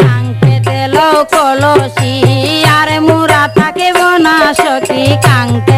কাঙ্কেতে কলসি আর মুরা থাকে বনা সখী কাঙ্কেতে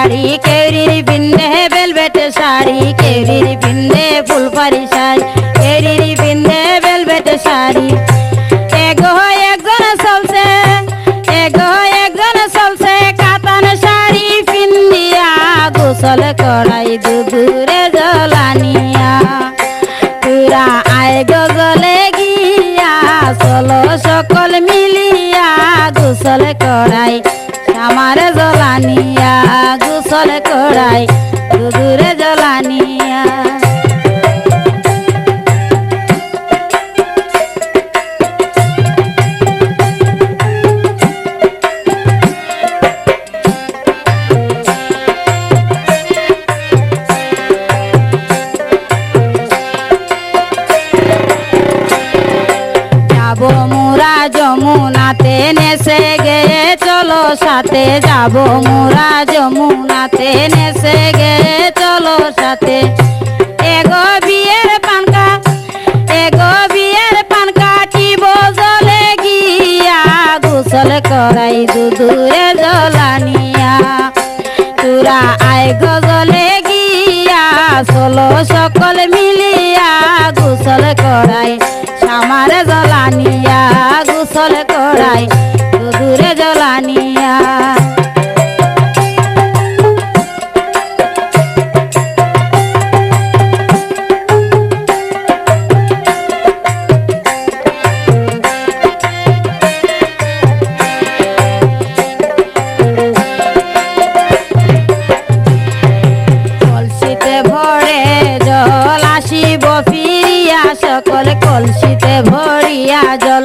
শাড়ি কেউরির পিন্দে বেলভেট শাড়ি কেউরির পিন্দে ফুলপাড়ি শাড়ি কেউরির পিন্দে বেলভেট শাড়ি। এগো একজন চলছে, এগো চলছে গোসল করাই দুদূরে জলানিয়া। তুরা আয় গজলে গিয়া সকল মিলিয়া, গোসল করাই আমার জলানিয়া গোসল করাই দুদূরে সাথে যাব মোরা যমুনাতে। নেসে গে, চলো সাথে। এগো বিয়ের পানকা, এগো বিয়ের পানকা কাটিব জলে গিয়া? গোসল করাই দুদূরে জলানিয়া। তুরা আয় গজলে গিয়া, চলো সকল মিলিয়া। গোসল করাই সামার জলানিয়া। গোসল করাই দূরে জলানিয়া। সকল কলসিতে ভরিয়া জল।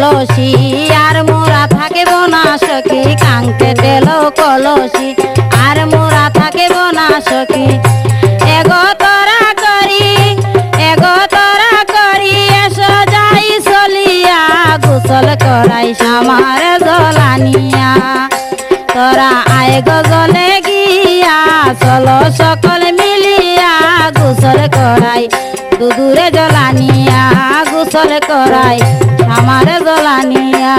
কলসি, আর মোরা থাকিব না সখী কাঙ্কেতে কলসি। আর মোরা থাকিব না সখী করাই সামার জলানিয়া তোরা আয় গজলে গিয়া, চলো সকল মিলিয়া, গোসল করাই দুদূরে জলানিয়া গোসল করাই আমার জলানিয়া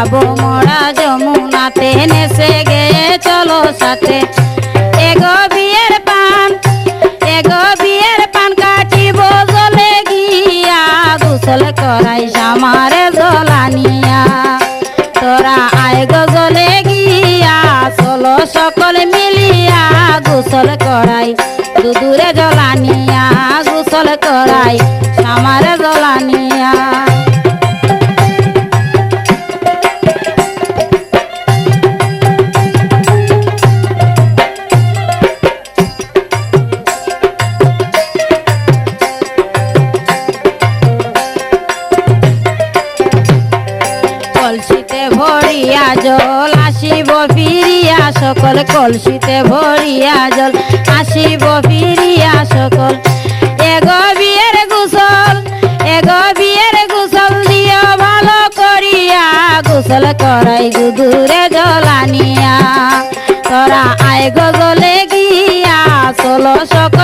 যাব মোরা যমুনাতে নেসে গিয়ে চলো সাথে। এগো বিয়ের পান এগো বিয়ের পান কাটিব জলে গিয়া, গোসল করাই সামারে জলানিয়া। তোরা আয় গজলে গিয়া, চলো সকল মিলিয়া, গোসল করাই দুদূরে জলানিয়া, গোসল করাই জল আসিব, ফিরিয়া সকল কলসিতে ভরিয়া জল। আসিব, ফিরিয়া সকল। এগো বিয়ের গুসল এগ বিয়ের গুসল দিও ভালো করিয়া। গুসল করাই দুদূরে জল আনিয়া। তোরা আয় গজলে গিয়া, চলো সকল